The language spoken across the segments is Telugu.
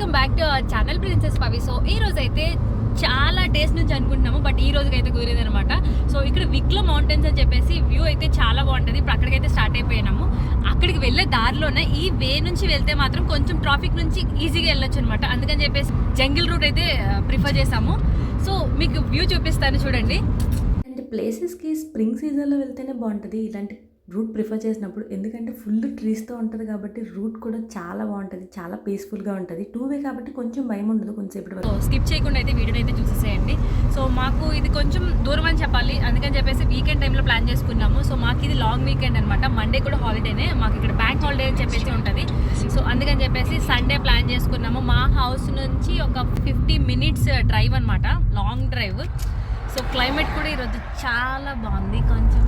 Welcome back to our channel princess Pavi so ఈ రోజు అయితే చాలా డేస్ నుంచి అనుకుంటున్నాము బట్ ఈ రోజుకి అయితే కుదిరింది అనమాట సో ఇక్కడ విక్లో మౌంటైన్స్ అని చెప్పేసి వ్యూ అయితే చాలా బాగుంటుంది. ఇప్పుడు అక్కడికైతే స్టార్ట్ అయిపోయినాము. అక్కడికి వెళ్ళే దారిలోనే ఈ వే నుంచి వెళ్తే మాత్రం కొంచెం ట్రాఫిక్ నుంచి ఈజీగా వెళ్ళొచ్చు అనమాట అందుకని చెప్పేసి జంగిల్ రూట్ అయితే ప్రిఫర్ చేసాము సో మీకు వ్యూ చూపిస్తాను చూడండి. అంటే ప్లేసెస్కి స్ప్రింగ్ సీజన్లో వెళ్తేనే బాగుంటుంది. ఇలాంటి రూట్ ప్రిఫర్ చేసినప్పుడు ఎందుకంటే ఫుల్ ట్రీస్తో ఉంటుంది కాబట్టి రూట్ కూడా చాలా బాగుంటుంది చాలా పీస్ఫుల్గా ఉంటుంది. టూ వే కాబట్టి కొంచెం భయం ఉండదు కొంచెంసేపటి సో వరకు స్కిప్ చేయకుండా అయితే వీడియో అయితే చూసేసేయండి. సో మాకు ఇది కొంచెం దూరం అని చెప్పాలి. అందుకని చెప్పేసి వీకెండ్ టైంలో ప్లాన్ చేసుకున్నాము. సో మాకు ఇది లాంగ్ వీకెండ్ అనమాట మండే కూడా హాలిడేనే. మాకు ఇక్కడ బ్యాంక్ హాలిడే అని చెప్పేసి ఉంటుంది. సో అందుకని చెప్పేసి సండే ప్లాన్ చేసుకున్నాము. మా హౌస్ నుంచి ఒక ఫిఫ్టీ మినిట్స్ డ్రైవ్ అనమాట లాంగ్ డ్రైవ్. సో క్లైమేట్ కూడా ఈరోజు చాలా బాగుంది. కొంచెం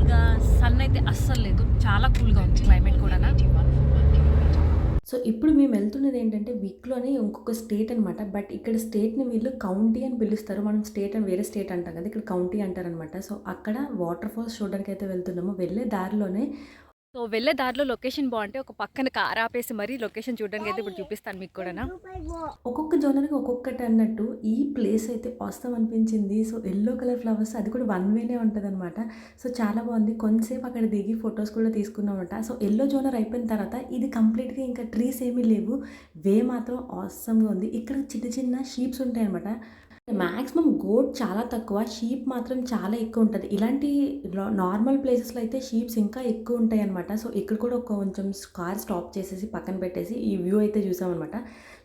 కూల్గా సన్ అయితే అస్సలు లేదు. చాలా కూల్గా ఉంది క్లైమేట్ కూడా సో ఇప్పుడు మేము వెళ్తున్నది ఏంటంటే వీక్లోనే ఇంకొక స్టేట్ అనమాట బట్ ఇక్కడ స్టేట్ని వీళ్ళు కౌంటీ అని పిలుస్తారు. మనం స్టేట్ అని వేరే స్టేట్ అంటాం కదా ఇక్కడ కౌంటీ అంటారనమాట సో అక్కడ వాటర్ ఫాల్స్ చూడడానికి అయితే వెళ్తున్నాము. వెళ్ళే దారిలోనే సో వెళ్ళే దారిలో లొకేషన్ బాగుంటే ఒక పక్కన కార్ ఆపేసి మరీ లొకేషన్ చూడడానికి అయితే ఇప్పుడు చూపిస్తాను మీకు కూడా ఒక్కొక్క జోనర్కి ఒక్కొక్కటి అన్నట్టు ఈ ప్లేస్ అయితే వాస్తవం అనిపించింది. సో ఎల్లో కలర్ ఫ్లవర్స్ అది కూడా వన్ వేనే ఉంటుంది అనమాట సో చాలా బాగుంది కొంతసేపు అక్కడ దిగి ఫొటోస్ కూడా తీసుకున్నామట. సో ఎల్లో జోనర్ అయిపోయిన తర్వాత ఇది కంప్లీట్గా ఇంకా ట్రీస్ ఏమీ లేవు. వే మాత్రం ఆస్తంగా ఉంది. ఇక్కడ చిన్న చిన్న షీప్స్ ఉంటాయి అనమాట మ్యాక్సిమం గోట్ చాలా తక్కువ షీప్ మాత్రం చాలా ఎక్కువ ఉంటుంది. ఇలాంటి నార్మల్ ప్లేసెస్లో అయితే షీప్స్ ఇంకా ఎక్కువ ఉంటాయి అనమాట సో ఇక్కడ కూడా ఒక కొంచెం కార్ స్టాప్ చేసేసి పక్కన పెట్టేసి ఈ వ్యూ అయితే చూసామన్నమాట.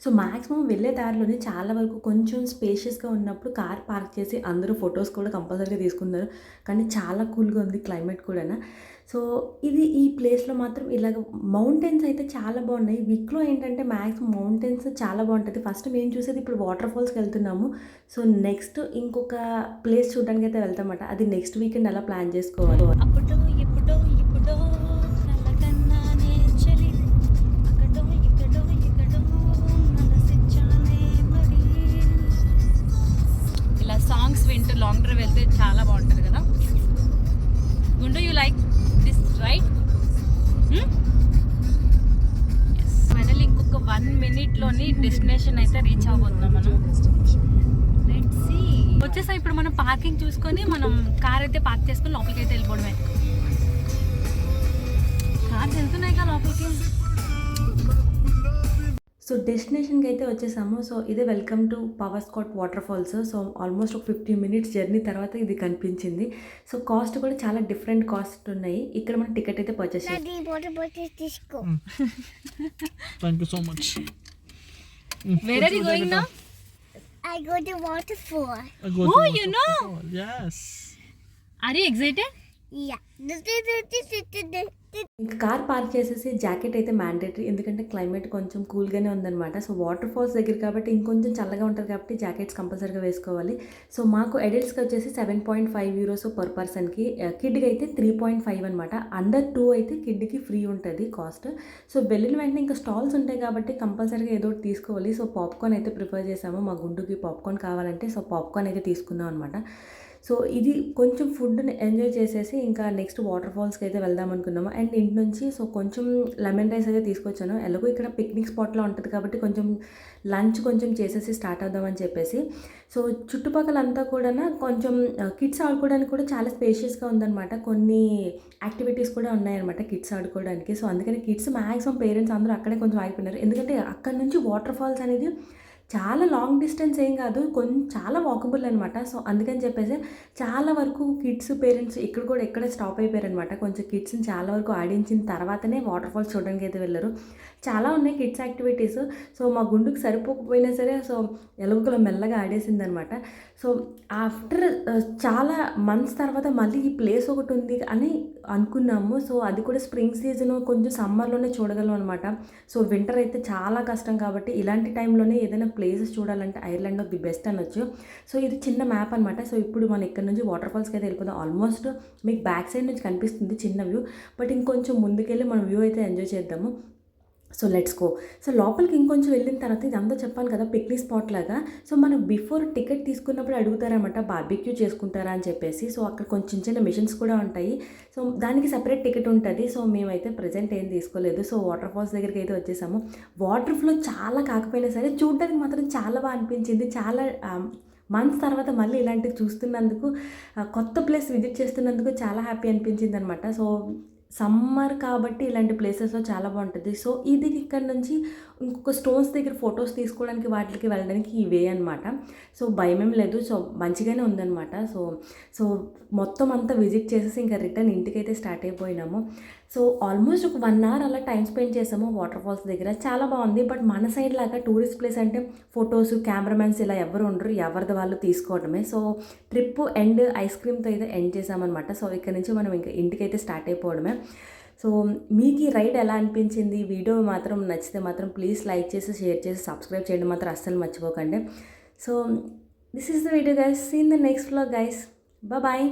సో మ్యాక్సిమం వెళ్ళే దారిలోనే చాలా వరకు కొంచెం స్పేషియస్గా ఉన్నప్పుడు కార్ పార్క్ చేసి అందరూ ఫొటోస్ కూడా కంపల్సరీగా తీసుకున్నారు కానీ చాలా కూల్గా ఉంది క్లైమేట్ కూడా సో ఇది ఈ ప్లేస్లో మాత్రం ఇలాగ మౌంటైన్స్ అయితే చాలా బాగున్నాయి. వీక్లో ఏంటంటే మ్యాక్సిమం మౌంటైన్స్ చాలా బాగుంటుంది. ఫస్ట్ మేము చూసేది ఇప్పుడు వాటర్ ఫాల్స్కి వెళ్తున్నాము. సో నెక్స్ట్ ఇంకొక ప్లేస్ చూడడానికి అయితే వెళ్తామట. అది నెక్స్ట్ వీకెండ్ అలా ప్లాన్ చేసుకోవాలి. అప్పుడో ఇప్పుడో ఇప్పుడో ఇలా సాంగ్స్ వింటూ లాంగ్ డ్రైవ్ వెళ్తే చాలా బాగుంటుంది కదా. Gundu you like this right final ఇంకొక వన్ మినిట్లోని డెస్టినేషన్ అయితే రీచ్ అవబోతున్నాం మనం. వచ్చేసా. ఇప్పుడు మనం పార్కింగ్ చూసుకొని మనం కార్ అయితే పార్క్ చేసుకొని లోపలికి అయితే వెళ్ళిపోవడమే. కార్స్ వెళ్తున్నాయి కదా లోపలికి. సో డెస్టినేషన్కి అయితే వచ్చేసాము. సో ఇదే welcome to Powerscourt waterfalls so almost ఒక ఫిఫ్టీ మినిట్స్ జర్నీ తర్వాత ఇది కనిపించింది. సో కాస్ట్ కూడా చాలా డిఫరెంట్ కాస్ట్ ఉన్నాయి. ఇక్కడ మనం టికెట్ అయితే పర్చేస్ చేస్తాం Daddy, water bottle disco. Thank you so much. Where are you going now I go to waterfall. I go oh, to you know? Yes. Are you excited? ఇంకా కార్ పార్క్ చేసేసి జాకెట్ అయితే మ్యాండేటరీ ఎందుకంటే క్లైమేట్ కొంచెం కూల్గానే ఉందన్నమాట. సో వాటర్ ఫాల్స్ దగ్గర కాబట్టి ఇంకొంచెం చల్లగా ఉంటుంది కాబట్టి జాకెట్స్ కంపల్సరీగా వేసుకోవాలి. సో మాకు అడల్ట్స్కి వచ్చేసి seven point five euros per పర్సన్కి కిడ్కి అయితే త్రీ పాయింట్ ఫైవ్ అనమాట అండర్ టూ అయితే కిడ్కి ఫ్రీ ఉంటుంది కాస్ట్ సో వెళ్ళిన వెంటనే ఇంకా స్టాల్స్ ఉంటాయి కాబట్టి కంపల్సరీగా ఏదో ఒకటి తీసుకోవాలి. సో పాప్కార్న్ అయితే ప్రిఫర్ చేసాము మా గుండుకి పాప్కార్న్ కావాలంటే సో పాప్కార్న్ అయితే తీసుకున్నాం అనమాట సో ఇది కొంచెం ఫుడ్ని ఎంజాయ్ చేసేసి ఇంకా నెక్స్ట్ వాటర్ ఫాల్స్కి అయితే వెళ్దాం అనుకున్నాము. అండ్ ఇంటి నుంచి సో కొంచెం లెమన్ రైస్ అయితే తీసుకొచ్చాను. ఎలాగో ఇక్కడ పిక్నిక్ స్పాట్లో ఉంటుంది కాబట్టి కొంచెం లంచ్ కొంచెం చేసేసి స్టార్ట్ అవుదామని చెప్పేసి. సో చుట్టుపక్కల అంతా కూడా కొంచెం కిడ్స్ ఆడుకోవడానికి కూడా చాలా స్పేషియస్గా ఉందన్నమాట. కొన్ని యాక్టివిటీస్ కూడా ఉన్నాయన్నమాట కిడ్స్ ఆడుకోవడానికి. సో అందుకని కిడ్స్ మ్యాక్సిమం పేరెంట్స్ అందరూ అక్కడే కొంచెం ఆగిపోయినారు. ఎందుకంటే అక్కడ నుంచి వాటర్ ఫాల్స్ అనేది చాలా లాంగ్ డిస్టెన్స్ ఏం కాదు కొంచెం చాలా వాకబుల్ అనమాట సో అందుకని చెప్పేసి చాలా వరకు కిడ్స్ పేరెంట్స్ ఇక్కడ కూడా ఎక్కడే స్టాప్ అయిపోయారు అనమాట కొంచెం కిడ్స్ని చాలా వరకు ఆడించిన తర్వాతనే వాటర్ ఫాల్స్ చూడడానికి అయితే వెళ్ళరు. చాలా ఉన్నాయి కిడ్స్ యాక్టివిటీస్ సో మా గుండుకు సరిపోకపోయినా సరే సో ఎలుగులో మెల్లగా ఆడేసింది అనమాట సో ఆఫ్టర్ చాలా మంత్స్ తర్వాత మళ్ళీ ఈ ప్లేస్ ఒకటి ఉంది అని అనుకున్నాము. సో అది కూడా స్ప్రింగ్ సీజన్ కొంచెం సమ్మర్లోనే చూడగలం అనమాట సో వింటర్ అయితే చాలా కష్టం కాబట్టి ఇలాంటి టైంలోనే ఏదైనా ప్లేసెస్ చూడాలంటే ఐర్లాండ్ ఆఫ్ ది బెస్ట్ అనొచ్చు. సో ఇది చిన్న మ్యాప్ అనమాట సో ఇప్పుడు మనం ఇక్కడ నుంచి వాటర్ ఫాల్స్కి అయితే వెళ్ళిపోతాం ఆల్మోస్ట్ మీకు బ్యాక్ సైడ్ నుంచి కనిపిస్తుంది చిన్న వ్యూ. బట్ ఇంకొంచెం ముందుకెళ్ళి మనం వ్యూ అయితే ఎంజాయ్ చేద్దాము. So let's go. సో లోపలికి ఇంకొంచెం వెళ్ళిన తర్వాత ఇదంతా చెప్పాను కదా పిక్నిక్ స్పాట్ లాగా. సో మనం బిఫోర్ టికెట్ తీసుకున్నప్పుడు అడుగుతారన్నమాట బార్బిక్యూ చేసుకుంటారా అని చెప్పేసి. సో అక్కడ కొంచెం చిన్న మిషన్స్ కూడా ఉంటాయి. సో దానికి సపరేట్ టికెట్ ఉంటుంది. సో మేమైతే ప్రజెంట్ ఏం తీసుకోలేదు. సో వాటర్ ఫాల్స్ దగ్గరికి అయితే వచ్చేసాము. వాటర్ ఫ్లో చాలా కాకపోయినా సరే చూడడానికి మాత్రం చాలా బాగా అనిపించింది. చాలా మంత్స్ తర్వాత మళ్ళీ ఇలాంటివి చూస్తున్నందుకు కొత్త ప్లేస్ విజిట్ చేస్తున్నందుకు చాలా హ్యాపీ అనిపించింది అనమాట సో సమ్మర్ కాబట్టి ఇలాంటి ప్లేసెస్లో చాలా బాగుంటుంది. సో ఇది ఇక్కడ నుంచి ఇంకొక స్టోన్స్ దగ్గర ఫొటోస్ తీసుకోవడానికి వాటికి వెళ్ళడానికి ఇవే అనమాట సో భయం ఏం లేదు. సో మంచిగానే ఉందన్నమాట. సో సో మొత్తం అంతా విజిట్ చేసేసి ఇంకా రిటర్న్ ఇంటికైతే స్టార్ట్ అయిపోయినాము. సో ఆల్మోస్ట్ ఒక వన్ అవర్ అలా టైం స్పెండ్ చేసాము వాటర్ ఫాల్స్ దగ్గర. చాలా బాగుంది. బట్ మన సైడ్ లాగా టూరిస్ట్ ప్లేస్ అంటే ఫొటోస్ కెమెరామెన్స్ ఇలా ఎవరు ఉండరు. ఎవరిది వాళ్ళు తీసుకోవడమే. సో ట్రిప్ ఎండ్ ఐస్ క్రీమ్తో అయితే ఎండ్ చేసామన్నమాట. సో ఇక్కడ నుంచి మనం ఇంకా ఇంటికైతే స్టార్ట్ అయిపోవడమే. సో మీకు ఈ రైడ్ ఎలా అనిపించింది? వీడియో మాత్రం నచ్చితే మాత్రం ప్లీజ్ లైక్ చేసి షేర్ చేసి సబ్స్క్రైబ్ చేయడం మాత్రం అస్సలు మర్చిపోకండి. So this is the video guys seen the next vlog guys bye